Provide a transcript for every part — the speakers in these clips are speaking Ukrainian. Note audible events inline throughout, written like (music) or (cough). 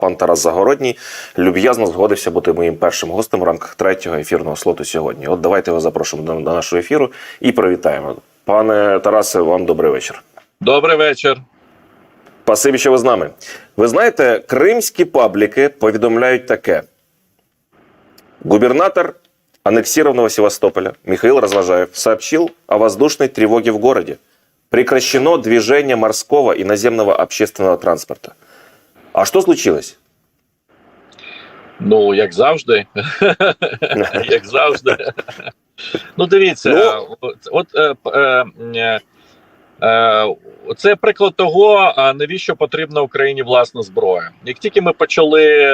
Пан Тарас Загородній люб'язно згодився бути моїм першим гостем в рамках третього ефірного слоту сьогодні. От давайте його запрошуємо до, до нашого ефіру і привітаємо. Пане Тарасе, вам добрий вечір. Добрий вечір. Спасибі, що ви з нами. Ви знаєте, кримські пабліки повідомляють таке: губернатор аннексированного Севастополя Михаил Развожаев сообщил о воздушной тревоге в городе. Прекращено движение морского и наземного общественного транспорта. А что случилось? Ну, як завжди. (laughs) як завжди. ну, дивіться, от, от е, е, е, це приклад того, навіщо потрібна Україні власна зброя. Як тільки ми почали,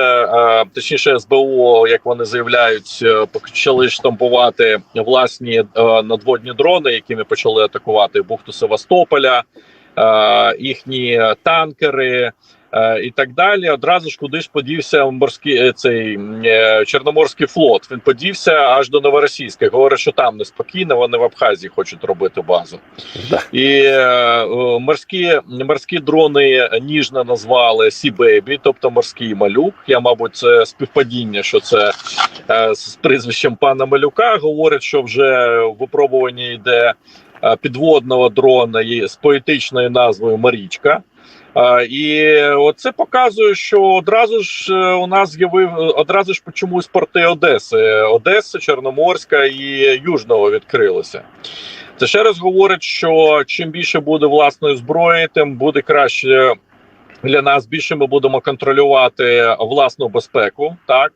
точніше, СБУ, як вони заявляють, почали штампувати власні надводні дрони, якими почали атакувати бухту Севастополя, їхні танкери. Е, І так далі, одразу ж куди ж подівся морський е, цей е, чорноморський флот. Він подівся аж до Новоросійська. Говорить, що там неспокійно. Вони в Абхазії хочуть робити базу. І морські морські дрони ніжно назвали Сі Бейбі, тобто морський малюк. Я, мабуть, це співпадіння, що це з прізвищем пана Малюка. Говорять, що вже в випробуванні йде підводного дрона з поетичною назвою Марічка. І оце показує, що одразу ж е, у нас з'явив одразу ж чомусь порти Одеси, Одеса, Чорноморська і Южного відкрилися. Це ще раз говорить, що чим більше буде власної зброї, тим буде краще для нас. Більше ми будемо контролювати власну безпеку. Так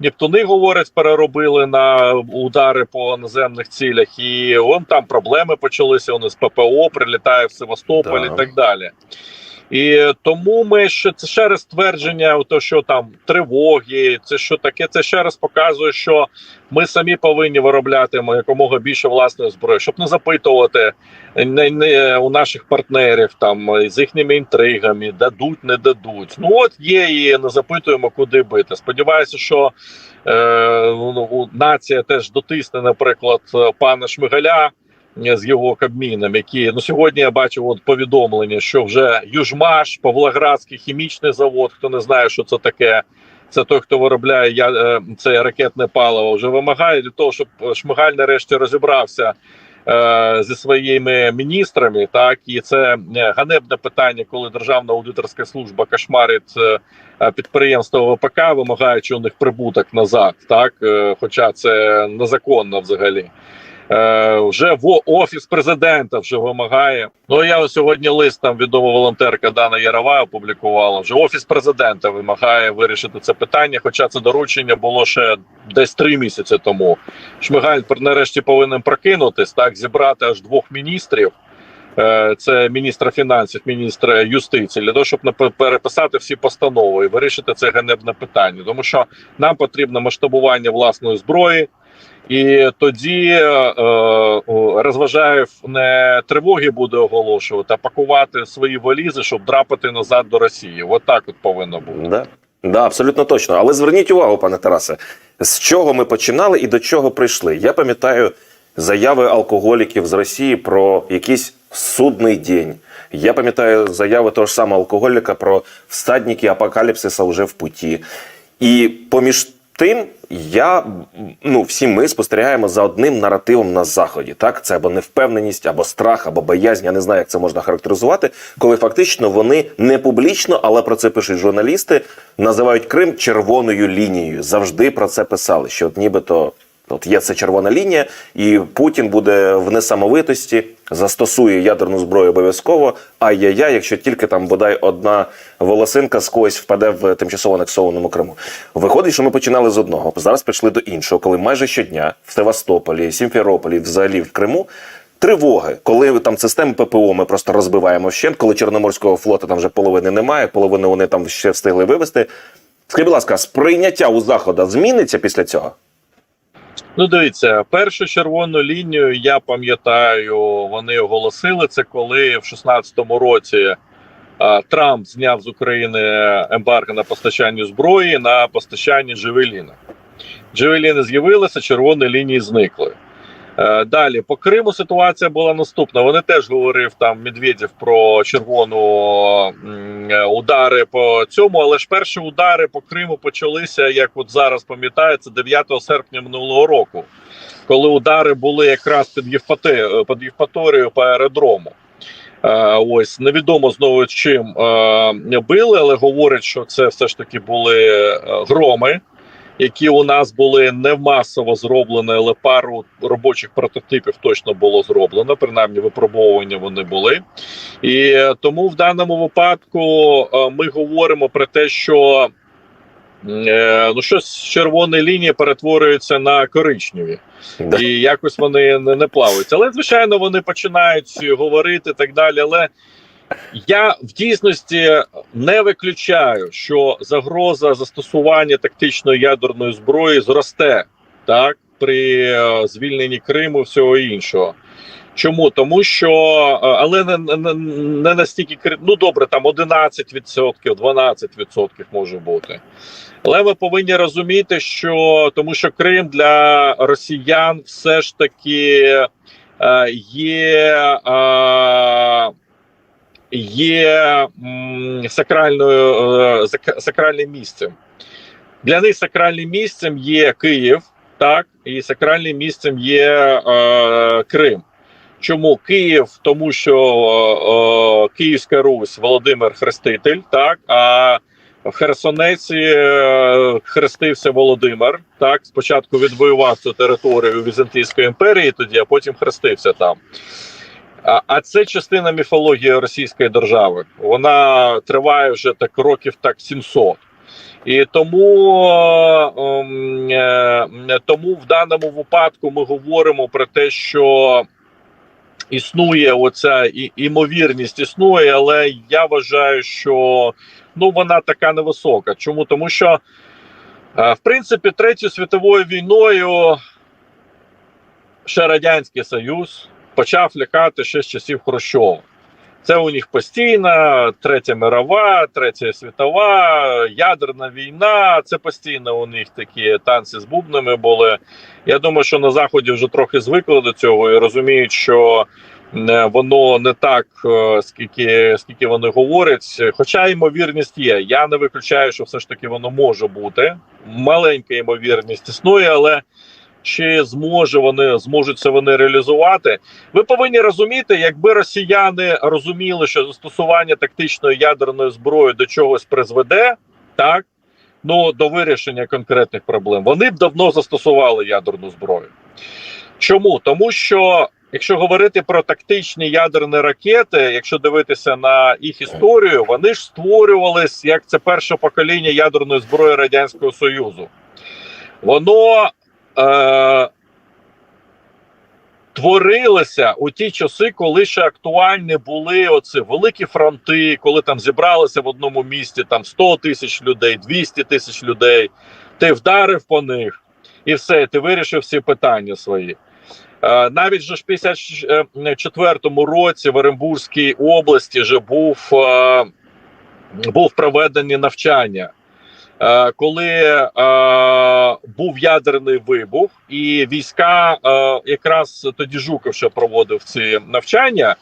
Нептуни говорять, переробили на удари по наземних цілях, і вон там проблеми почалися. Вони з ППО прилітає в Севастополь Да. і так далі. І тому ми ще це ще раз твердження, то що там тривоги, це що таке. Це ще раз показує, що ми самі повинні виробляти якомога більше власної зброї, щоб не запитувати не, не у наших партнерів там з їхніми інтригами, дадуть, не дадуть. Ну от є і не запитуємо, куди бити. Сподіваюся, що е, ну, нація теж дотисне, наприклад, пана Шмигаля з його кабміном, які ну сьогодні я бачив от повідомлення, що вже Южмаш, Павлоградський хімічний завод. Хто не знає, що це таке. Це той, хто виробляє я е, це ракетне паливо, вже вимагає для того, щоб Шмигаль нарешті розібрався е, зі своїми міністрами. Так і це е, ганебне питання, коли державна аудиторська служба кошмарить е, е, підприємство ВПК, вимагаючи у них прибуток назад, так е, хоча це незаконно взагалі. Е, вже в офіс президента вже вимагає. Ну я сьогодні лист там відома волонтерка Дана Ярова опублікувала. Вже офіс президента вимагає вирішити це питання. Хоча це доручення було ще десь три місяці тому. Шмигаль нарешті повинен прокинутись так, зібрати аж двох міністрів. Е, Це міністра фінансів, міністра юстиції, для того, щоб переписати всі постанови і вирішити це ганебне питання, тому що нам потрібно масштабування власної зброї, і тоді е, е, розважаєв не тривоги буде оголошувати, а пакувати свої валізи, щоб драпати назад до Росії. От так от повинно бути. Да. Да, абсолютно точно. Але зверніть увагу, пане Тарасе, з чого ми починали і до чого прийшли. Я пам'ятаю заяви алкоголіків з Росії про якийсь судний день. Я пам'ятаю заяви того ж самого алкоголіка про всадники апокаліпсиса вже в путі. І поміж тим, я ну всі ми спостерігаємо за одним наративом на заході. Так, це або невпевненість, або страх, або боязнь. Я не знаю, як це можна характеризувати, коли фактично вони не публічно, але про це пишуть журналісти, називають Крим червоною лінією. Завжди про це писали, що от нібито. От є це червона лінія, і Путін буде в несамовитості, застосує ядерну зброю обов'язково. Ай-яй-яй, якщо тільки там бодай одна волосинка з когось впаде в тимчасово анексованому Криму. Виходить, що ми починали з одного, зараз прийшли до іншого, коли майже щодня в Севастополі, Сімферополі, взагалі в Криму. Тривоги, коли там системи ППО ми просто розбиваємо вщент, коли Чорноморського флоту там вже половини немає, половину вони там ще встигли вивести. Скажіть, будь ласка, сприйняття у заходу зміниться після цього? Ну, дивіться, першу червону лінію я пам'ятаю, вони оголосили це, коли в 16-му році а, Трамп зняв з України ембарго на постачання зброї на постачання Джевеліна. Джевеліни з'явилися, червоні лінії зникли. Е, Далі по Криму ситуація була наступна. Вони теж говорив там Медведєв про червону е, удари по цьому, але ж перші удари по Криму почалися, як от зараз пам'ятається, 9 серпня минулого року, коли удари були якраз під Євпати, під Євпаторією по аеродрому. Е, Ось невідомо знову чим е, били, але говорять, що це все ж таки були е, громи які у нас були не масово зроблені, але пару робочих прототипів точно було зроблено. Принаймні, випробовування вони були. І тому в даному випадку е, ми говоримо про те, що е, ну щось з червоної лінії перетворюється на коричневі Да. і якось вони не, не плаваються. Але звичайно, вони починають говорити і так далі. Але я в дійсності не виключаю, що загроза застосування тактичної ядерної зброї зросте так при е, звільненні Криму і всього іншого. Чому? Тому що, е, але не, не, не настільки ну добре, там 11%, 12% може бути. Але ми повинні розуміти, що тому що Крим для росіян все ж таки е, є, е, є сакральною е, сакральним місцем. Для них сакральним місцем є Київ, так, і сакральним місцем є е, Крим. Чому Київ? Тому що е, е, Київська Русь Володимир Хреститель, так а в Херсонеці е, хрестився Володимир. Так, спочатку відвоював цю територію Візантійської імперії, тоді а потім хрестився там. А, це частина міфології Російської держави. Вона триває вже так років так 700. І тому, ем, е, тому в даному випадку ми говоримо про те, що існує оця імовірність існує, але я вважаю, що ну вона така невисока. Чому? Тому що е, в принципі Третьою світовою війною ще Радянський Союз почав лякати ще з часів Хрущова. Це у них постійна третя мирова, третя світова, ядерна війна. Це постійно у них такі танці з бубнами були. Я думаю, що на заході вже трохи звикли до цього і розуміють, що е, воно не так, е, скільки скільки вони говорять. Хоча ймовірність є. Я не виключаю, що все ж таки воно може бути. Маленька ймовірність існує, але чи зможе вони зможуть це вони реалізувати? Ви повинні розуміти, якби росіяни розуміли, що застосування тактичної ядерної зброї до чогось призведе, так ну до вирішення конкретних проблем, вони б давно застосували ядерну зброю. Чому? Тому що якщо говорити про тактичні ядерні ракети, якщо дивитися на їх історію, вони ж створювались як це перше покоління ядерної зброї Радянського Союзу. Воно е, творилося у ті часи, коли ще актуальні були оці великі фронти, коли там зібралися в одному місті там 100 тисяч людей, 200 тисяч людей. Ти вдарив по них, і все, ти вирішив всі питання свої. Е, Навіть же ж в 54-му році в Оренбурзькій області вже був, е, був проведені навчання. Е, коли е, був ядерний вибух, і війська е, якраз тоді Жуков ще проводив ці навчання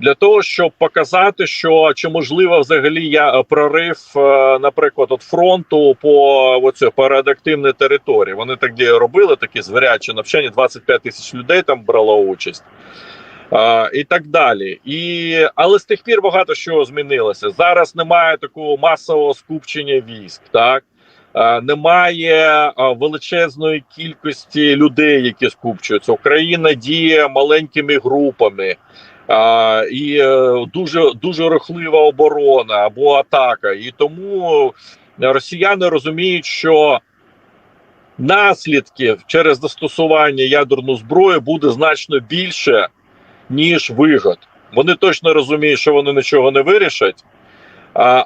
для того, щоб показати, що чи можливо взагалі я прорив, е, наприклад, от фронту по оце, по радіоактивній території. Вони тоді робили такі звірячі навчання. 25 тисяч людей там брало участь. І так далі, і але з тих пір багато що змінилося. Зараз немає такого масового скупчення військ, так немає величезної кількості людей, які скупчуються. Україна діє маленькими групами, а, і е, дуже дуже рухлива оборона або атака. І тому росіяни розуміють, що наслідків через застосування ядерної зброї буде значно більше ніж вигод. Вони точно розуміють, що вони нічого не вирішать,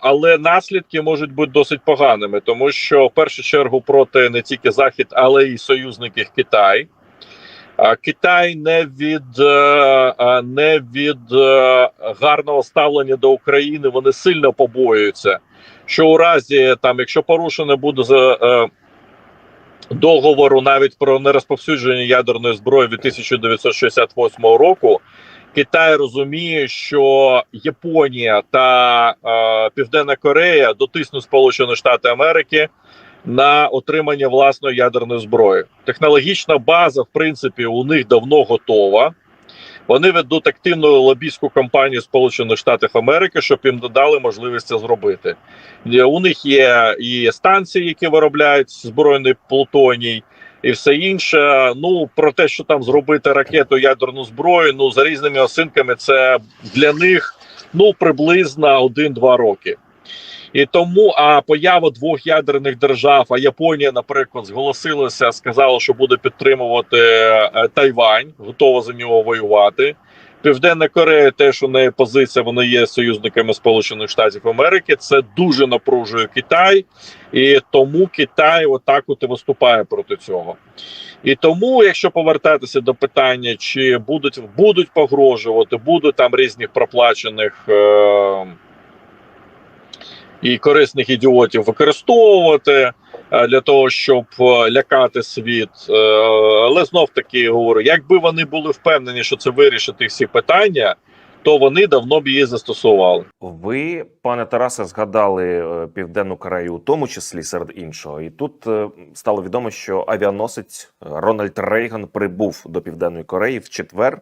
але наслідки можуть бути досить поганими, тому що в першу чергу проти не тільки Захід, але й союзників Китай. Китай не від е, не від е, гарного ставлення до України. Вони сильно побоюються, що у разі там, якщо порушено буде е, договору навіть про нерозповсюдження ядерної зброї від 1968 року. Китай розуміє, що Японія та е, Південна Корея дотиснуть Сполучені Штати Америки на отримання власної ядерної зброї. Технологічна база, в принципі, у них давно готова. Вони ведуть активну лобійську кампанію Сполучених Штатів Америки, щоб їм додали можливість це зробити. Е, У них є і станції, які виробляють збройний плутоній, і все інше. Ну про те, що там зробити ракету ядерну зброю, ну за різними осинками, це для них ну приблизно 1-2 роки. І тому а поява двох ядерних держав, а Японія, наприклад, зголосилася, сказала, що буде підтримувати е, Тайвань, готова за нього воювати. Південна Корея, теж у неї позиція, вони є союзниками Сполучених Штатів Америки. Це дуже напружує Китай, і тому Китай отак от і виступає проти цього. І тому, якщо повертатися до питання, чи будуть будуть погрожувати, будуть там різних проплачених. Е- і корисних ідіотів використовувати е, для того, щоб е, лякати світ. Е, Але знов таки говорю, якби вони були впевнені, що це вирішить їх всі питання, то вони давно б її застосували. Ви, пане Тарасе, згадали Південну Корею, у тому числі серед іншого. І тут стало відомо, що авіаносець Рональд Рейган прибув до Південної Кореї в четвер.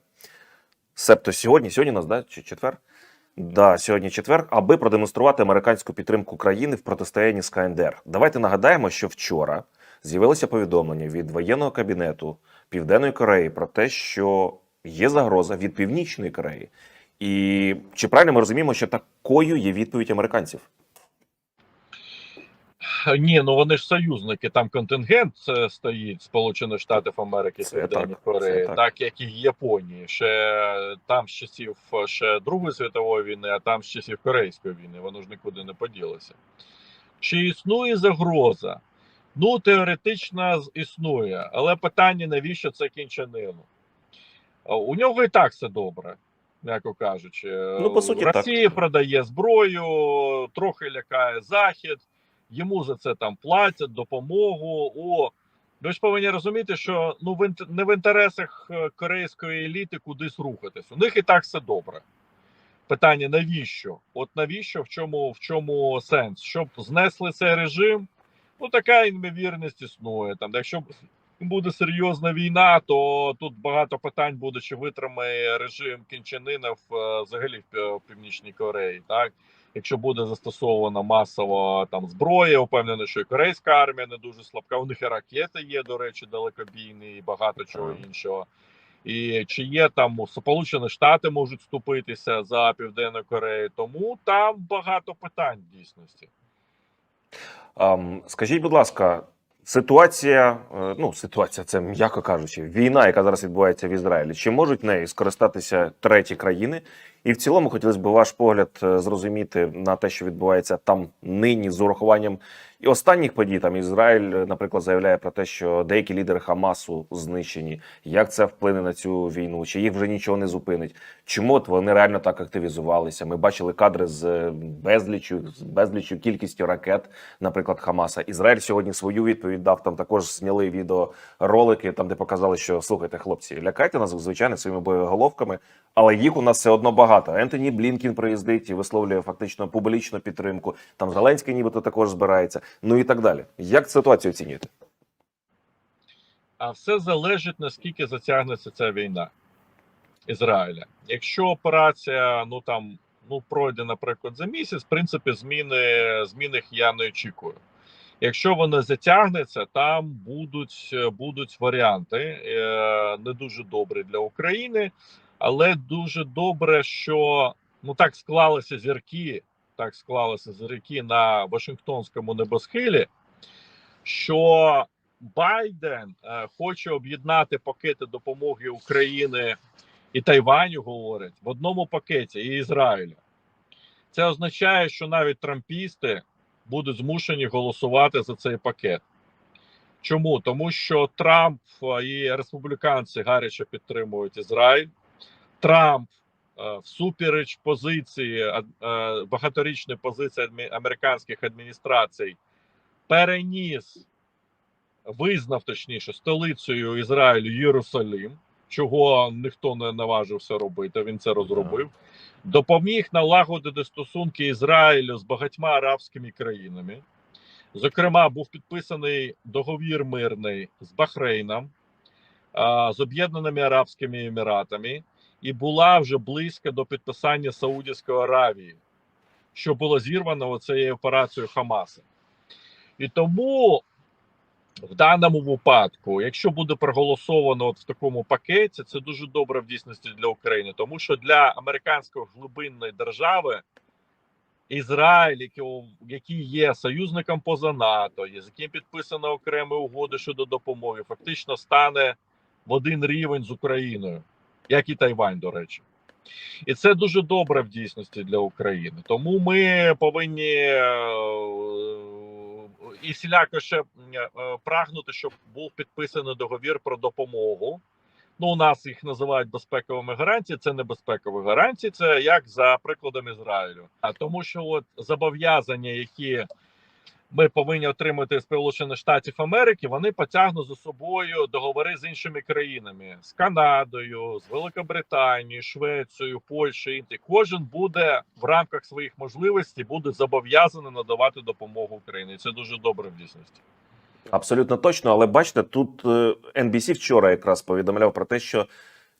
Себто сьогодні, сьогодні нас, да? Чи четвер? Да, сьогодні четвер, аби продемонструвати американську підтримку країни в протистоянні з КНДР. Давайте нагадаємо, що вчора з'явилося повідомлення від воєнного кабінету Південної Кореї про те, що є загроза від Північної Кореї. І чи правильно ми розуміємо, що такою є відповідь американців? Ні, ну вони ж союзники. Там контингент е, стоїть Сполучених Штатів Америки так, Кореї, так. так. як і Японії. Ще там з часів е, ще Другої світової війни, а там з часів Корейської війни. Воно ж нікуди не поділося. Чи існує загроза? Ну, теоретично існує, але питання, навіщо це кінчанину? Е, У нього і так все добре, м'яко кажучи. Ну, по суті, так. Продає зброю, трохи лякає Захід, йому за це там платять допомогу. О, ви ж повинні розуміти, що ну в не в інтересах е, корейської еліти кудись рухатись. У них і так все добре. Питання навіщо? От навіщо? В чому в чому сенс? Щоб знесли цей режим? Ну така ймовірність існує. Там, якщо буде серйозна війна, то тут багато питань буде, чи витримає режим кінчанинів е, взагалі в Північній Кореї. Так, якщо буде застосована масово там зброя, упевнений, що і корейська армія не дуже слабка. У них і ракети є, до речі, далекобійні і багато чого іншого. І чи є там Сполучені Штати можуть вступитися за Південну Корею, тому там багато питань в дійсності. Ам, скажіть, будь ласка, ситуація, е, ну ситуація, це м'яко кажучи, війна, яка зараз відбувається в Ізраїлі, чи можуть нею скористатися треті країни? І в цілому хотілося б ваш погляд е, зрозуміти на те, що відбувається там нині з урахуванням і останніх подій. Там Ізраїль, е, наприклад, заявляє про те, що деякі лідери Хамасу знищені. Як це вплине на цю війну? Чи їх вже нічого не зупинить? Чому от вони реально так активізувалися? Ми бачили кадри з е, безлічю, з безлічю кількістю ракет, наприклад, Хамаса. Ізраїль сьогодні свою відповідь дав. Там також зняли відеоролики, там де показали, що слухайте, хлопці, лякайте нас звичайно своїми боєголовками, але їх у нас все одно багато. Ентоні Блінкін приїздить і висловлює фактично публічну підтримку. Там Зеленський, нібито також збирається. Ну і так далі. Як ситуацію оцінюєте? А все залежить наскільки затягнеться ця війна Ізраїля. Якщо операція ну там ну пройде, наприклад, за місяць, в принципі, зміни зміни я не очікую. Якщо вона затягнеться, там будуть будуть варіанти е, не дуже добрі для України, але дуже добре, що ну так склалися зірки, так склалися зірки на Вашингтонському небосхилі, що Байден е, хоче об'єднати пакети допомоги України і Тайваню, говорить, в одному пакеті і Ізраїля. Це означає, що навіть трампісти будуть змушені голосувати за цей пакет. Чому? Тому що Трамп е, і республіканці гаряче підтримують Ізраїль. Трамп е, всупереч позиції е, е, багаторічної позиції американських адміністрацій переніс визнав точніше столицею Ізраїлю Єрусалим, чого ніхто не наважився робити. Він це розробив. Допоміг налагодити стосунки Ізраїлю з багатьма арабськими країнами. Зокрема, був підписаний договір мирний з Бахрейном, з Об'єднаними Арабськими Еміратами, і була вже близько до підписання Саудівської Аравії, що було зірвано цією операцією Хамаса. І тому в даному випадку, якщо буде проголосовано от в такому пакеті, це дуже добре в дійсності для України, тому що для американської глибинної держави Ізраїль, який, який є союзником поза НАТО, з яким підписано окремі угоди щодо допомоги, фактично стане в один рівень з Україною, як і Тайвань, до речі. І це дуже добре в дійсності для України. Тому ми повинні е, і всіляко ще е, прагнути, щоб був підписаний договір про допомогу. Ну, у нас їх називають безпековими гарантіями. Це не безпекові гарантії, це як за прикладом Ізраїлю. А тому, що от зобов'язання, які ми повинні отримати Сполучених Штатів Америки, вони потягнуть за собою договори з іншими країнами з Канадою, з Великобританією, Швецією, Польщею. Інші. Кожен буде в рамках своїх можливостей буде зобов'язаний надавати допомогу Україні. І Це дуже добре в дійсності. Абсолютно точно, але бачите, тут е, NBC вчора якраз повідомляв про те, що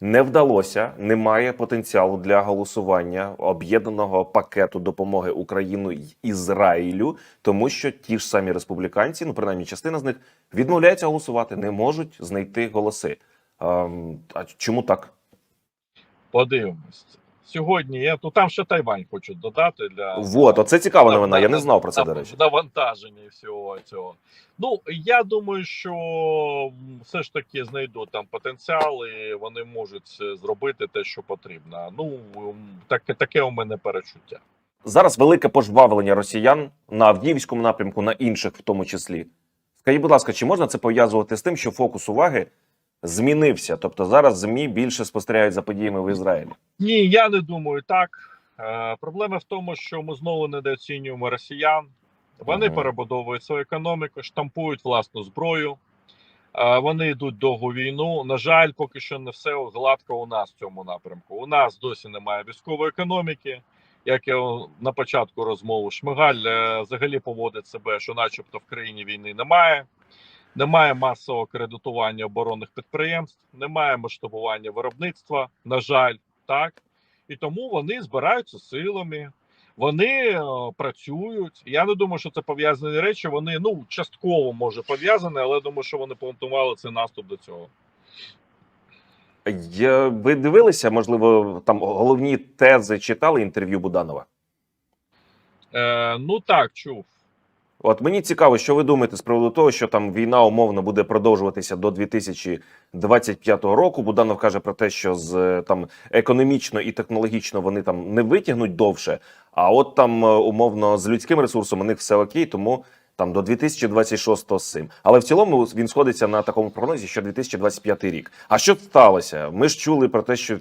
не вдалося, немає потенціалу для голосування об'єднаного пакету допомоги Україну й Ізраїлю, тому що ті ж самі республіканці, ну принаймні частина з них, відмовляються голосувати, не можуть знайти голоси. Ем, А чому так? Подивимось. Сьогодні є, ну там ще Тайвань хочуть додати для Вот, оце цікава на- новина. Я не знав про це, до речі. навантаження і всього цього. Ну я думаю, що все ж таки знайдуть там потенціал, і вони можуть зробити те, що потрібно. Ну таке, таке у мене перечуття. Зараз велике пожвавлення росіян на Авдіївському напрямку, на інших в тому числі. Скажіть, будь ласка, чи можна це пов'язувати з тим, що фокус уваги змінився? Тобто зараз ЗМІ більше спостерігають за подіями в Ізраїлі? Ні, я не думаю так. Е, проблема в тому, що ми знову недооцінюємо росіян. Вони Мгм. перебудовують свою економіку, штампують власну зброю. Е, Вони йдуть довгу війну. На жаль, поки що не все гладко у нас в цьому напрямку. У нас досі немає військової економіки. Як я на початку розмови Шмигаль е, взагалі поводить себе, що, начебто, в країні війни немає. Немає масового кредитування оборонних підприємств, немає масштабування виробництва. На жаль, так і тому вони збираються силами. Вони е, працюють. Я не думаю, що це пов'язані речі. Вони ну частково може пов'язані, але думаю, що вони планували цей наступ до цього. Я, ви дивилися, можливо, там головні тези читали інтерв'ю Буданова? Е, ну так, чув. От мені цікаво, що ви думаєте з приводу того, що там війна умовно буде продовжуватися до 2025 року. Буданов каже про те, що з е, там економічно і технологічно вони там не витягнуть довше. А от там е, умовно з людським ресурсом у них все окей, тому там до 2026 з цим. Але в цілому він сходиться на такому прогнозі, що 2025 рік. А що сталося? Ми ж чули про те, що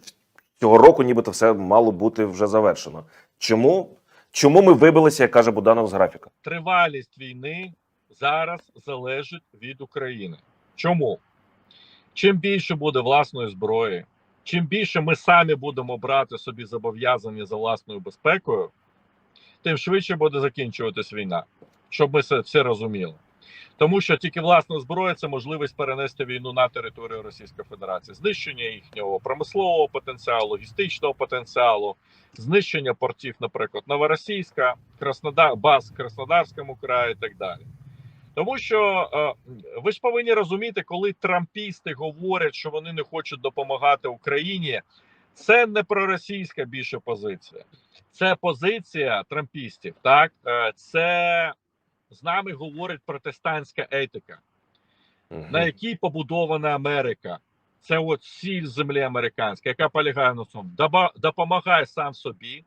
цього року, нібито все мало бути вже завершено. Чому? Чому ми вибилися, як каже Буданов з графіка? Тривалість війни зараз залежить від України. Чому? Чим більше буде власної зброї, чим більше ми самі будемо брати собі зобов'язання за власною безпекою, тим швидше буде закінчуватись війна, щоб ми це все розуміли. Тому що тільки власна зброя це можливість перенести війну на територію Російської Федерації, знищення їхнього промислового потенціалу, логістичного потенціалу, знищення портів, наприклад, Новоросійська, Краснодар, баз в Краснодарському краї і так далі. Тому що е, ви ж повинні розуміти, коли трампісти говорять, що вони не хочуть допомагати Україні, це не проросійська більше позиція, це позиція трампістів. Так, Е, це з нами говорить протестантська етика на якій побудована Америка. Це от сіль землі американська, яка полягає на цьому. Допомагай сам собі,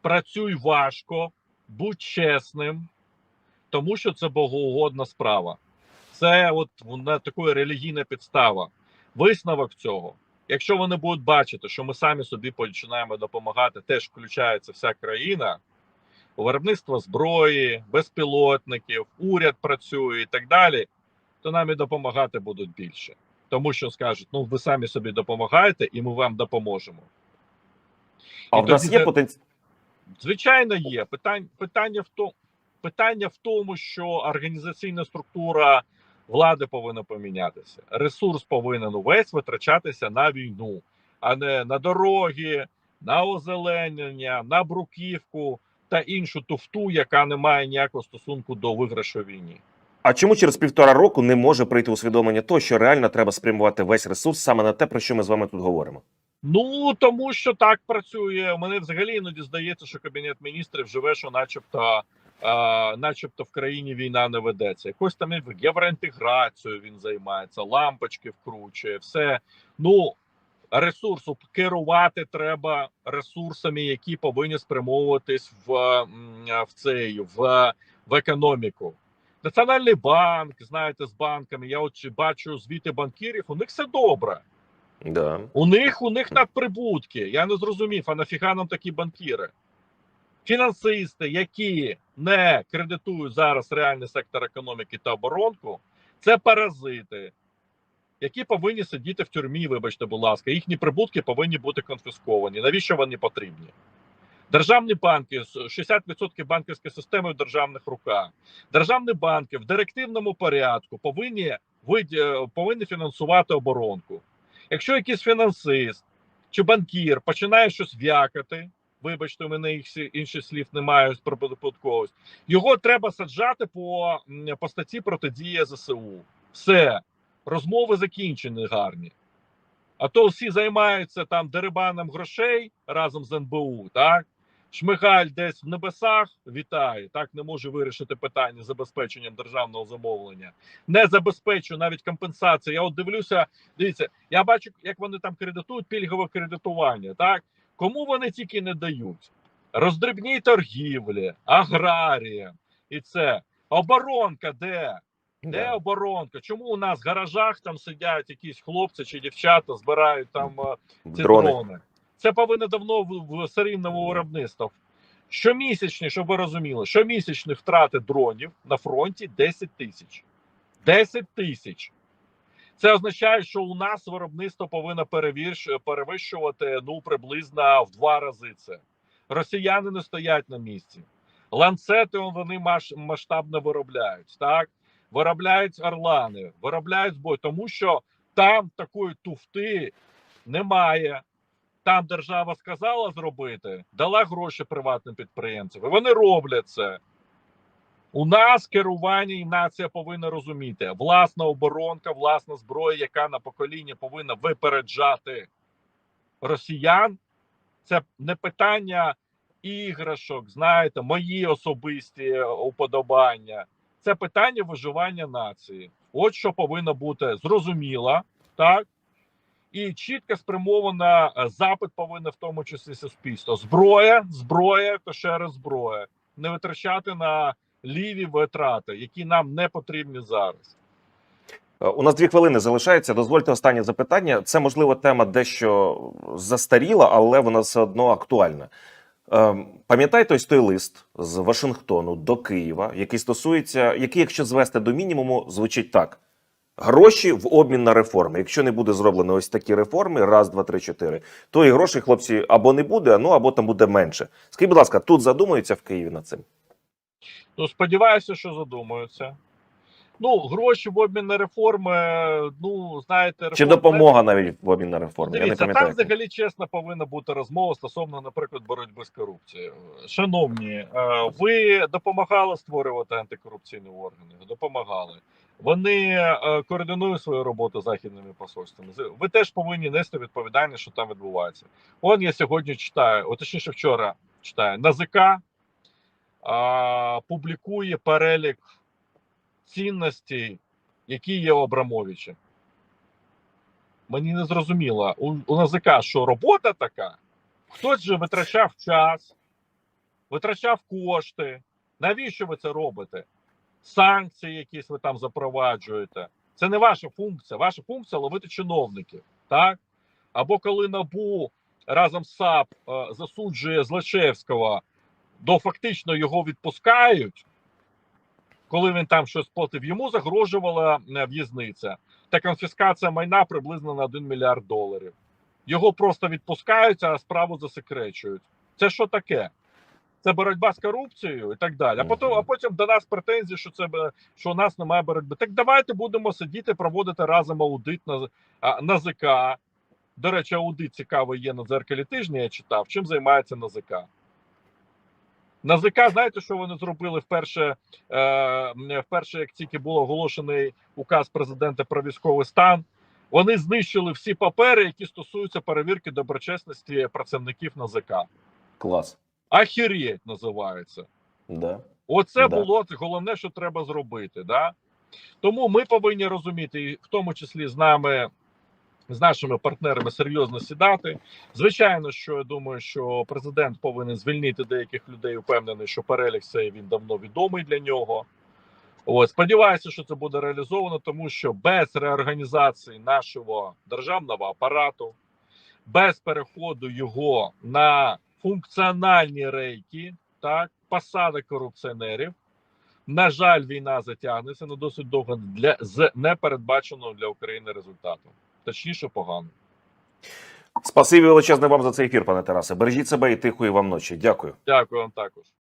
працюй важко, будь чесним, тому що це богоугодна справа. Це от вона така релігійна підстава. Висновок цього. Якщо вони будуть бачити, що ми самі собі починаємо допомагати, теж включається вся країна, виробництво зброї, безпілотників, уряд працює і так далі, то нам і допомагати будуть більше. Тому що скажуть, ну ви самі собі допомагаєте, і ми вам допоможемо. А І в нас є це- потенціал. Звичайно, є. Питань, питання, в тому, питання в тому, що організаційна структура влади повинна помінятися. Ресурс повинен увесь витрачатися на війну, а не на дороги, на озеленення, на бруківку та іншу туфту, яка не має ніякого стосунку до виграшу війні. А чому через півтора року не може прийти усвідомлення того, що реально треба спрямувати весь ресурс саме на те, про що ми з вами тут говоримо? Ну тому що так працює. Мене взагалі іноді здається, що кабінет міністрів живе, що, начебто, а, начебто, в країні війна не ведеться. Якось там євроінтеграцією він займається, лампочки вкручує, все. Ну ресурсу керувати треба ресурсами, які повинні спрямовуватись в, в цей в, в економіку. Національний банк, знаєте, з банками. Я от бачу звіти банкірів. У них все добре. Да. У них у них надприбутки. Я не зрозумів, а нафіга нам такі банкіри? Фінансисти, які не кредитують зараз реальний сектор економіки та оборонку, це паразити, які повинні сидіти в тюрмі, вибачте, будь ласка, їхні прибутки повинні бути конфісковані. Навіщо вони потрібні? Державні банки, 60% банківської системи в державних руках. Державні банки в директивному порядку повинні, повинні фінансувати оборонку. Якщо якийсь фінансист чи банкір починає щось в'якати, вибачте, у мене їх інших слів немає про податковість, його треба саджати по, по статті протидія ЗСУ. Все, розмови закінчені гарні. А то всі займаються там дерибаном грошей разом з НБУ, так? Шмигаль десь в небесах вітає, так не може вирішити питання з забезпеченням державного замовлення. Не забезпечує навіть компенсацію. Я от дивлюся, дивіться, я бачу, як вони там кредитують пільгове кредитування. Так кому вони тільки не дають? Роздрібній торгівлі, аграріям і це оборонка, де? Де оборонка? Чому у нас в гаражах там сидять якісь хлопці чи дівчата, збирають там е, ці Дрони. дрони? Це повинно давно в, серійному виробництві. Щомісячні, щоб ви розуміли, щомісячні втрати дронів на фронті 10 тисяч. 10 тисяч. Це означає, що у нас виробництво повинно перевищувати ну приблизно в два рази це. Росіяни не стоять на місці. Ланцети вони масштабно виробляють. Так? Виробляють орлани, виробляють зброю, тому що там такої туфти немає. Там держава сказала зробити, дала гроші приватним підприємцям. І вони роблять це. У нас керування і нація повинна розуміти. Власна оборонка, власна зброя, яка на покоління повинна випереджати росіян. Це не питання іграшок, знаєте, мої особисті уподобання. Це питання виживання нації. От що повинно бути зрозуміло, так? І чітко спрямована е, запит повинен в тому числі суспільство. Зброя, зброя, то ще раз зброя. Не витрачати на ліві витрати, які нам не потрібні зараз. Е, У нас дві хвилини залишається. Дозвольте останнє запитання. Це можливо тема дещо застаріла, але вона все одно актуальна. Ем, Пам'ятаєте ось той лист з Вашингтону до Києва, який стосується, який, якщо звести до мінімуму, звучить так: гроші в обмін на реформи. Якщо не буде зроблено ось такі реформи, раз, два, три, чотири, то і грошей, хлопці, або не буде, ну або там буде менше. Скажіть, будь ласка, тут задумуються в Києві над цим? Ну, сподіваюся, що задумаються. Ну, гроші в обмін на реформи. Ну, знаєте, Чи допомога навіть в обмін на реформи? Я не пам'ятаю. там взагалі чесно повинна бути розмова стосовно, наприклад, боротьби з корупцією. Шановні, е, ви допомагали створювати антикорупційні органи? Допомагали. Вони е, координують свою роботу з західними посольствами. Ви теж повинні нести відповідальність, що там відбувається. Он я сьогодні читаю, от точніше вчора читаю, НАЗК а, публікує перелік цінностей, які є у Абрамовича. Мені не зрозуміло, у, у НАЗК що робота така? Хтось же витрачав час, витрачав кошти. Навіщо ви це робите? Санкції якісь ви там запроваджуєте. Це не ваша функція. Ваша функція ловити чиновників. Так? Або коли НАБУ разом з САП е, засуджує Злачевського, до фактично його відпускають. Коли він там щось платив, йому загрожувала е, в'язниця та конфіскація майна приблизно на 1 мільярд доларів. Його просто відпускають, а справу засекречують. Це що таке? Це боротьба з корупцією і так далі. А потім, а потім до нас претензії, що це що у нас немає боротьби. Так давайте будемо сидіти, проводити разом аудит на, НАЗК. До речі, аудит цікавий є на дзеркалі тижня. Я читав. Чим займається НАЗК? НАЗК, знаєте, що вони зробили вперше, е, вперше, як тільки був оголошений указ президента про військовий стан. Вони знищили всі папери, які стосуються перевірки доброчесності працівників НАЗК. Клас. Ахірєть називається. Да. Оце Да. було головне, що треба зробити. Да? Тому ми повинні розуміти, і в тому числі з нами, з нашими партнерами, серйозно сідати. Звичайно, що я думаю, що президент повинен звільнити деяких людей. Упевнений, що перелік цей він давно відомий для нього. От, сподіваюся, що це буде реалізовано, тому що без реорганізації нашого державного апарату, без переходу його на функціональні рейки, так, посади корупціонерів. На жаль, війна затягнеться на досить довго для з непередбаченого для України результату. Точніше, погано. Спасибі величезне вам за цей ефір, пане Тарасе. Бережіть себе і тихої вам ночі. Дякую. Дякую вам також.